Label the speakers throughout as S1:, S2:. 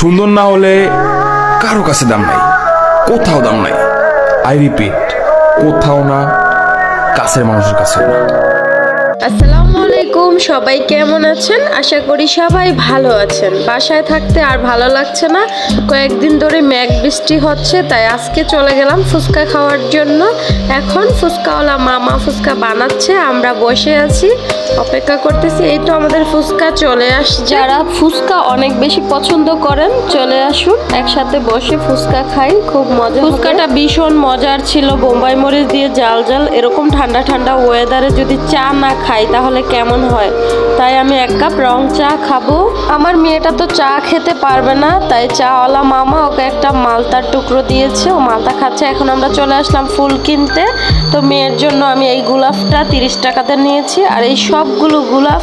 S1: সুন্দর না হলে কারও কাছে দাম নাই। কোথাও দাম নাই। আই রিপিট কোথাও না, কাছের মানুষের কাছে না।
S2: আসসালামু আলাইকুম। সবাই কেমন আছেন? আশা করি সবাই ভালো আছেন। বাসায় থাকতে আর ভালো লাগছে না। কয়েকদিন ধরে মেঘ বৃষ্টি হচ্ছে তাই আজকে চলে গেলাম ফুচকা খাওয়ার জন্য। এখন ফুচকাওয়ালা মামা ফুচকা বানাচ্ছে আমরা বসে আছি অপেক্ষা করতেছি। এই তো আমাদের ফুচকা চলে আস যারা ফুচকা অনেক বেশি পছন্দ করেন চলে আসুন। একসাথে বসে ফুচকা খাই খুব মজা ফুচকাটা ভীষণ মজার ছিল বোম্বাই মরিচ দিয়ে জাল জাল। এরকম ঠান্ডা ঠান্ডা ওয়েদারে যদি চা না খাই তাহলে কেমন হয়? তাই আমি এক কাপ রং চা খাব। আমার মেয়েটা তো চা খেতে পারবে না, তাই চাওয়ালা মামা ওকে একটা মালতার টুকরো দিয়েছে, ও মালতা খাচ্ছে। এখন আমরা চলে আসলাম ফুল কিনতে। তো মেয়ের জন্য আমি এই গোলাপটা তিরিশ টাকাতে নিয়েছি, আর এই সবগুলো গোলাপ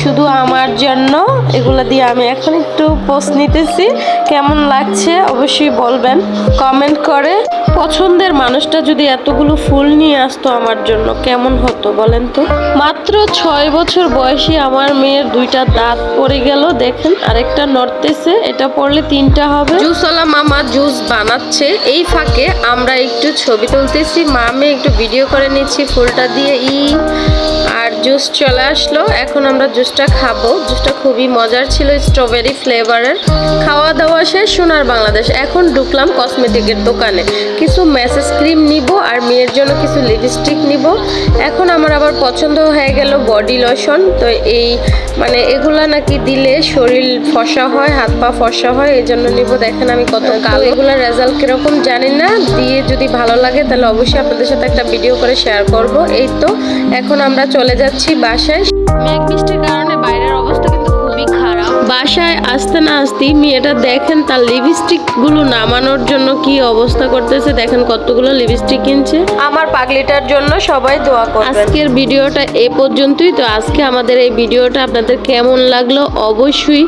S2: শুধু আমার জন্য, এগুলো দিয়ে আমি এখন একটু পোস্ট নিতেছি। কেমন লাগছে অবশ্যই বলবেন। কমেন্ট করে, পছন্দের মানুষটা যদি এতগুলো ফুল নিয়ে আসতো আমার জন্য, কেমন হতো বলেন তো? মাত্র ছয় বছর বয়সী আমার মেয়ের দুইটা দাঁত পড়ে গেল, দেখেন, আরেকটা নড়তেছে, এটা পড়লে তিনটা হবে। জুসওয়ালা মামা জুস বানাচ্ছে, এই ফাঁকে আমরা একটু ছবি তুলতেছি, মা মামে একটু ভিডিও করে নিচ্ছি, ফুলটা দিয়ে, ই। জুস চলে আসলো। এখন আমরা জুসটা খাব। জুসটা খুবই মজার ছিল স্ট্রবেরি ফ্লেভারের। খাওয়া দাওয়া শেষ সোনার বাংলাদেশ। এখন ঢুকলাম কসমেটিকের দোকানে। কিছু মেসেজ ক্রিম নিব আর মেয়ের জন্য কিছু লিপস্টিক নিব। এখন আমার আবার পছন্দ হয়ে গেল বডি লোশন। তো এই মানে এগুলা নাকি দিলে শরীর ফসা হয় হাত পা ফসা হয় এই জন্য নিব। দেখেন আমি কত কাল। এগুলোর রেজাল্ট কীরকম জানি না। দিয়ে যদি ভালো লাগে তাহলে অবশ্যই আপনাদের সাথে একটা ভিডিও করে শেয়ার করব। এই তো এখন আমরা চলে যাচ্ছি বাসায়। মেঘ বৃষ্টির কারণে বাইরের অবস্থা কিন্তু খুবই খারাপ। বাসায় আসতে না আসতেই মেয়েটা দেখেন তার লিপস্টিকগুলো নামানোর জন্য কি অবস্থা করতেছে। দেখেন কতগুলো লিপস্টিক কিনছে। আমার পাগলিটার জন্য সবাই দোয়া করবেন। আজকের ভিডিওটা এ পর্যন্তই। তো আজকে আমাদের এই ভিডিওটা আপনাদের কেমন লাগল অবশ্যই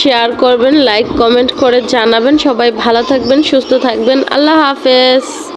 S2: শেয়ার করবেন লাইক কমেন্ট করে জানাবেন। সবাই ভালো থাকবেন সুস্থ থাকবেন। আল্লাহ হাফেজ।